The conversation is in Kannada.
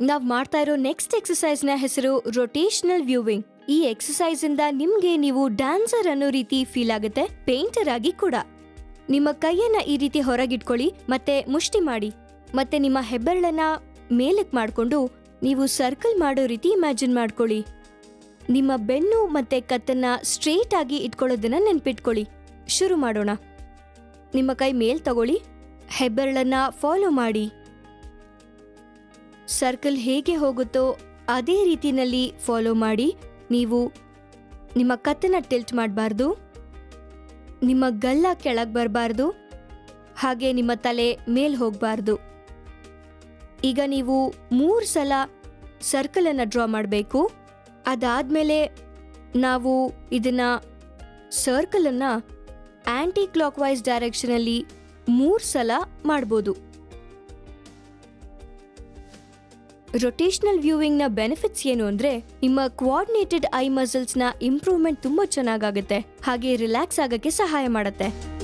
ನಾವ್ ಮಾಡ್ತಾ ಇರೋ ನೆಕ್ಸ್ಟ್ ಎಕ್ಸಸೈಸ್ನ ಹೆಸರು ರೊಟೇಷನಲ್ ವ್ಯೂವಿಂಗ್ ಈ ಎಕ್ಸಸೈಸ್ ಇಂದ ನಿಮ್ಗೆ ನೀವು ಡ್ಯಾನ್ಸರ್ ಅನ್ನೋ ರೀತಿ ಫೀಲ್ ಆಗುತ್ತೆ ಪೇಂಟರ್ ಆಗಿ ಕೂಡ. ನಿಮ್ಮ ಕೈಯನ್ನ ಈ ರೀತಿ ಹೊರಗಿಟ್ಕೊಳ್ಳಿ, ಮತ್ತೆ ಮುಷ್ಟಿ ಮಾಡಿ. ಮತ್ತೆ ನಿಮ್ಮ ಹೆಬ್ಬೆರಳನ್ನ ಮೇಲಕ್ ಮಾಡಿಕೊಂಡು ನೀವು ಸರ್ಕಲ್ ಮಾಡೋ ರೀತಿ ಇಮ್ಯಾಜಿನ್ ಮಾಡ್ಕೊಳ್ಳಿ. ನಿಮ್ಮ ಬೆನ್ನು ಮತ್ತೆ ಕತ್ತನ್ನ ಸ್ಟ್ರೇಟ್ ಆಗಿ ಇಟ್ಕೊಳ್ಳೋದನ್ನ ನೆನ್ಪಿಟ್ಕೊಳ್ಳಿ. ಶುರು ಮಾಡೋಣ. ನಿಮ್ಮ ಕೈ ಮೇಲ್ ತಗೊಳ್ಳಿ, ಹೆಬ್ಬೆರಳನ್ನ ಫಾಲೋ ಮಾಡಿ. ಸರ್ಕಲ್ ಹೇಗೆ ಹೋಗುತ್ತೋ ಅದೇ ರೀತಿಯಲ್ಲಿ ಫಾಲೋ ಮಾಡಿ ನೀವು ನಿಮ್ಮ ಕತ್ತನ್ನ ಟಿಲ್ಟ್ ಮಾಡಬಾರ್ದು, ನಿಮ್ಮ ಗಲ್ಲ ಕೆಳಗೆ ಬರಬಾರ್ದು, ಹಾಗೆ ನಿಮ್ಮ ತಲೆ ಮೇಲ್ ಹೋಗಬಾರ್ದು. ಈಗ ನೀವು ಮೂರು ಸಲ ಸರ್ಕಲನ್ನು ಡ್ರಾ ಮಾಡಬೇಕು. ಅದಾದಮೇಲೆ ನಾವು ಇದನ್ನ ಸರ್ಕಲನ್ನು ಆ್ಯಂಟಿ ಕ್ಲಾಕ್ ವೈಸ್ ಡೈರೆಕ್ಷನಲ್ಲಿ ಮೂರು ಸಲ ಮಾಡ್ಬೋದು. ರೊಟೇಷನಲ್ ವ್ಯೂವಿಂಗ್ನ ಬೆನಿಫಿಟ್ಸ್ ಏನು ಅಂದ್ರೆ ನಿಮ್ಮ ಕೋಆರ್ಡಿನೇಟೆಡ್ ಐ ಮಸಲ್ಸ್ನ ಇಂಪ್ರೂವ್ಮೆಂಟ್ ತುಂಬಾ ಚೆನ್ನಾಗಾಗುತ್ತೆ. ಹಾಗೆ ರಿಲ್ಯಾಕ್ಸ್ ಆಗಕ್ಕೆ ಸಹಾಯ ಮಾಡುತ್ತೆ.